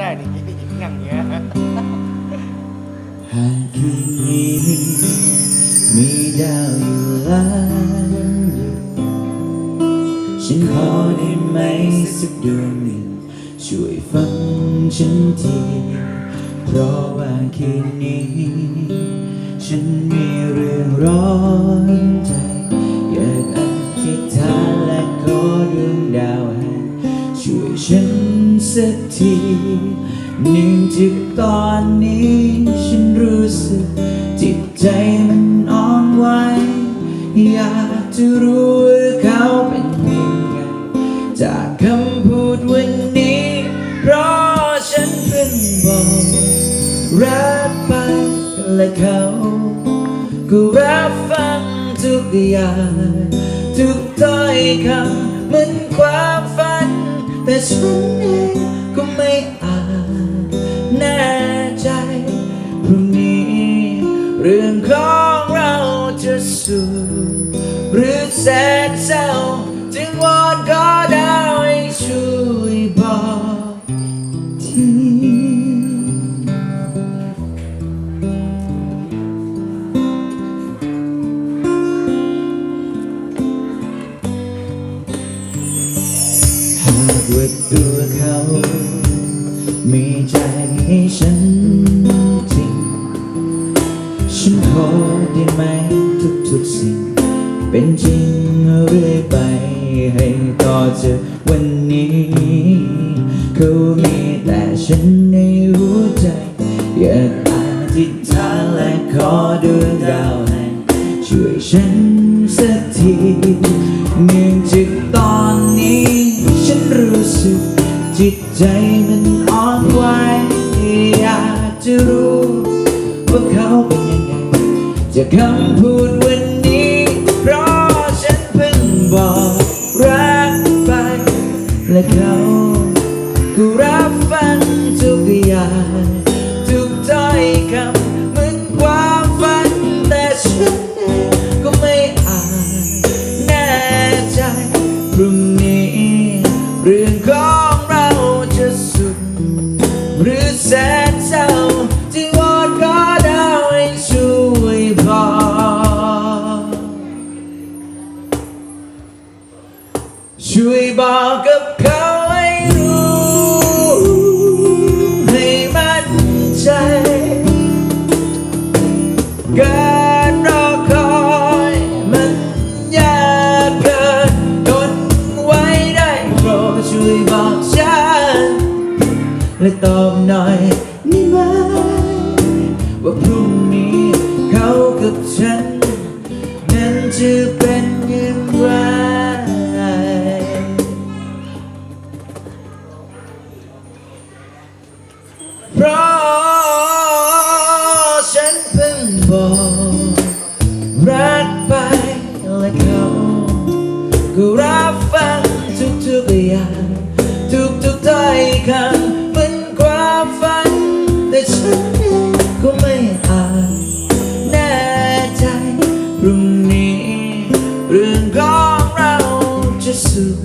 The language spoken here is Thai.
ได้นี่อย่างเงี้ยหากคืนนี้มีดาวอยู่ล้านดวงฉันขอได้ไหมสักดวงหนึ่งช่วยฟังฉันทีเพราะว่าคืนนี้ ฉันมีเรื่องร้อนใจ เนื่องจากตอนนี้ฉันรู้สึก จิตใจมันอ่อนไหวอยากจะรู้ว่าเขาเป็นยังไง จากคำพูดวันนี้ เพราะฉันเพิ่งบอกรักไปและเขาก็รับฟังทุกอย่างทุกถ้อยคำเหมือนความฝัน แต่ฉันเองก็ไม่อาจ เรื่องของเราจะสุขหรือแสนเศร้าจึงวอนขอดาวให้ช่วยบอกทีหากว่าตัวเขา มีใจให้ฉัน ได้ไหมทุกๆสิ่ง เป็นจริงเรื่อยไป ให้ต่อจากวันนี้ เขามีแต่ฉันในหัวใจ อยากอธิษฐานและขอดวงดาวให้ช่วยฉันสักทีเนื่องจากตอนนี้ ฉันรู้สึกจิตใจมันอ่อนไหวอยากจะรู้ว่าเขาเป็น จากคำพูดวันนี้ เพราะฉันเพิ่งบอกรักไป และเขาก็รับฟังทุกอย่างทุกถ้อยคำเหมือนความฝันแต่ฉันก็ไม่อาจแน่ใจพรุ่งนี้เรื่องของ บอกกับเขาให้รู้ ให้มั่นใจ การรอคอยมันยากเกินทนไว้ได้โปรดช่วยบอกฉัน และตอบหน่อยนี่ไหมว่าพรุ่งนี้เขากับฉัน นั้นจะเป็น เพราะฉันเพิ่งบอกรักไปและเขากูรับฟังทุกๆอย่างทุกๆถ้อยคำเป็นความฝันแต่ฉันก็ไม่อาจแน่ใจพรุ่งนี้ เรื่องของเราจะสุข